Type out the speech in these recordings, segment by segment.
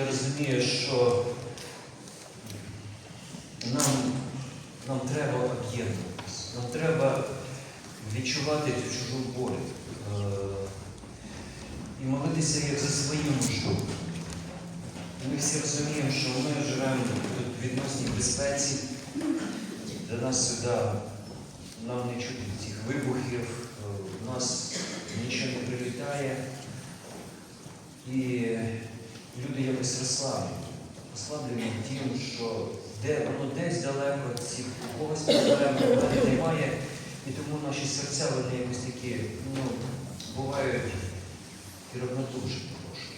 я розумію, що нам, нам треба об'єднуватися, нам треба відчувати цю чужу боль е, і молитися як за свою нужду. Ми всі розуміємо, що ми живемо тут в відносній безпеці. До нас сюди нам не чути цих вибухів, е, у нас нічого не прилітає. І люди якось розслаблені. Розслаблені тим, що де воно десь далеко, ці когось у мене немає. І тому наші серця вони якось такі, ну, бувають і равнодушні трошки.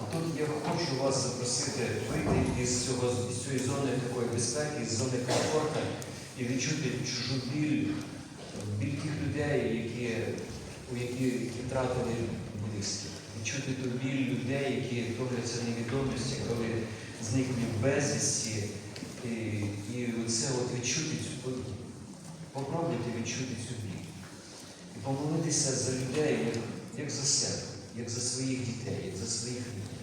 А тут я хочу вас запросити вийти із, цього, з цієї зони такої безпеки, з зони комфорту і відчути чужу біль, біль тих людей, які, у які, які втратили близьких. Відчути ту біль людей, які топляться в невідомості, коли зникли безвісті. І, і це от відчути цю попробуйте відчути цю біль. І помолитися за людей, як, як за себе, як за своїх дітей, як за своїх людей.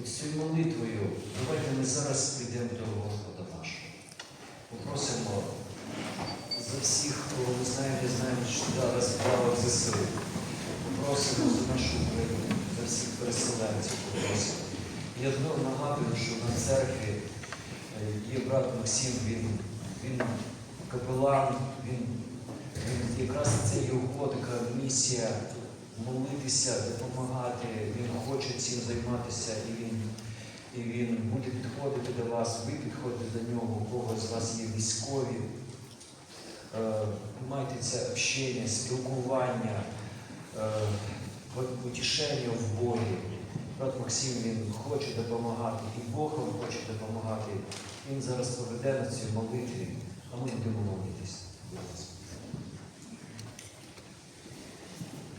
От з цією молитвою давайте ми зараз прийдемо до Господа нашого. Попросимо за всіх, кого ми знаємо, не знаємо, що зараз правок ЗСУ. Попросимо за нашу Україну, за всіх переселенців попросимо. Я знову нагадую, що на церкві е, є брат Максим, він, він капелан, він, він якраз це його така місія молитися, допомагати. Він хоче цим займатися і він, і він буде підходити до вас, ви підходите до нього, у кого з вас є військові. Е, Майте це общення, спілкування, утішення в болі. Брат Максим він хоче допомагати, і Бог вам хоче допомагати. Він зараз поведе на цій молитві, а ми будемо молитись.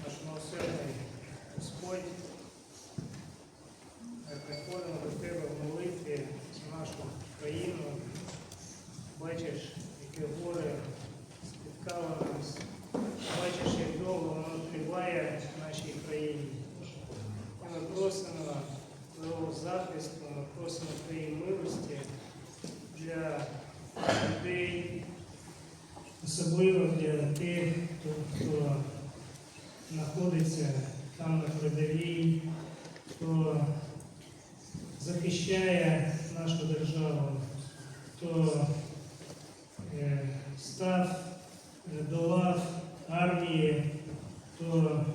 Наш милосердний Господь, ми до Тебе в молитві нашу країну. Бачиш, яке горе спіткало нас. Бачиш, як довго воно триває в нашій країні. І ми просимо Твого захисту, просимо Твоєї милості для людей, особливо для тих, хто, знаходиться там на передовій, хто захищає нашу державу, хто е, став е, до лав армії, хто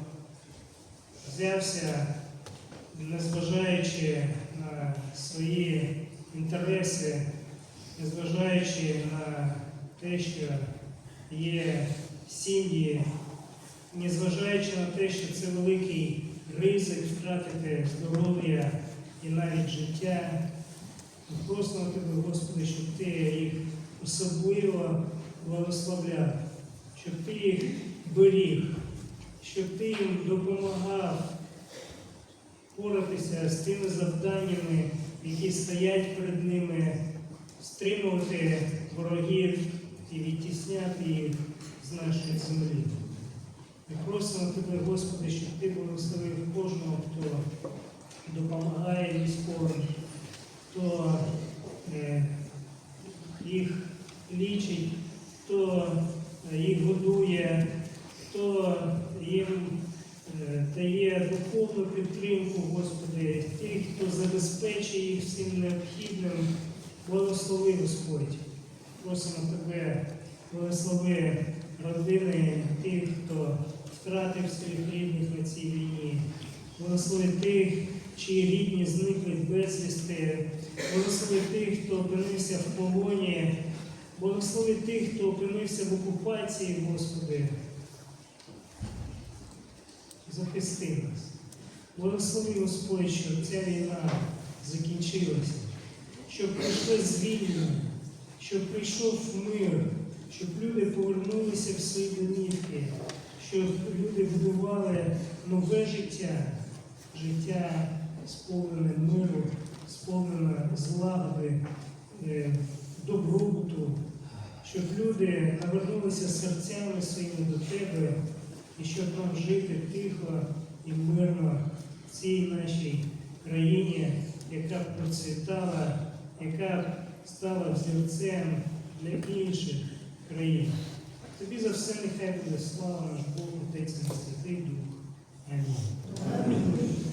взявся, незважаючи на свої інтереси, незважаючи на те, що є сім'ї незважаючи на те, що це великий ризик втратити здоров'я і навіть життя, просимо тебе, Господи, щоб ти їх особливо благословляв, щоб ти їх беріг, щоб ти їм допомагав поратися з тими завданнями, які стоять перед ними, стримувати ворогів і відтісняти їх з нашої землі. Ми просимо Тебе, Господи, щоб Ти благословив кожного, хто допомагає військовим, хто е, їх лічить, хто е, їх годує, хто їм дає духовну підтримку, Господи, тих, хто забезпечує їх всім необхідним. Благослови, Господь. Просимо Тебе, благослови родини тих, хто втратив своїх рідних на цій війні. Благослови тих, чиї рідні зникли безвісти. Благослови тих, хто опинився в полоні. Благослови тих, хто опинився в окупації, Господи. Захисти нас. Благослови, Господь, щоб ця війна закінчилася, щоб прийшло звільнення, щоб прийшов мир, щоб люди повернулися в свої домівки, щоб люди будували нове життя, життя сповнене миру, сповнене злагоди, е, добробуту, щоб люди навернулися серцями своїми до тебе і щоб нам жити тихо і мирно в цій нашій країні, яка процвітала, яка стала взірцем для інших країн. Тобі за все нехай буде слава наш Бог, Отець і Святий Дух. Амінь.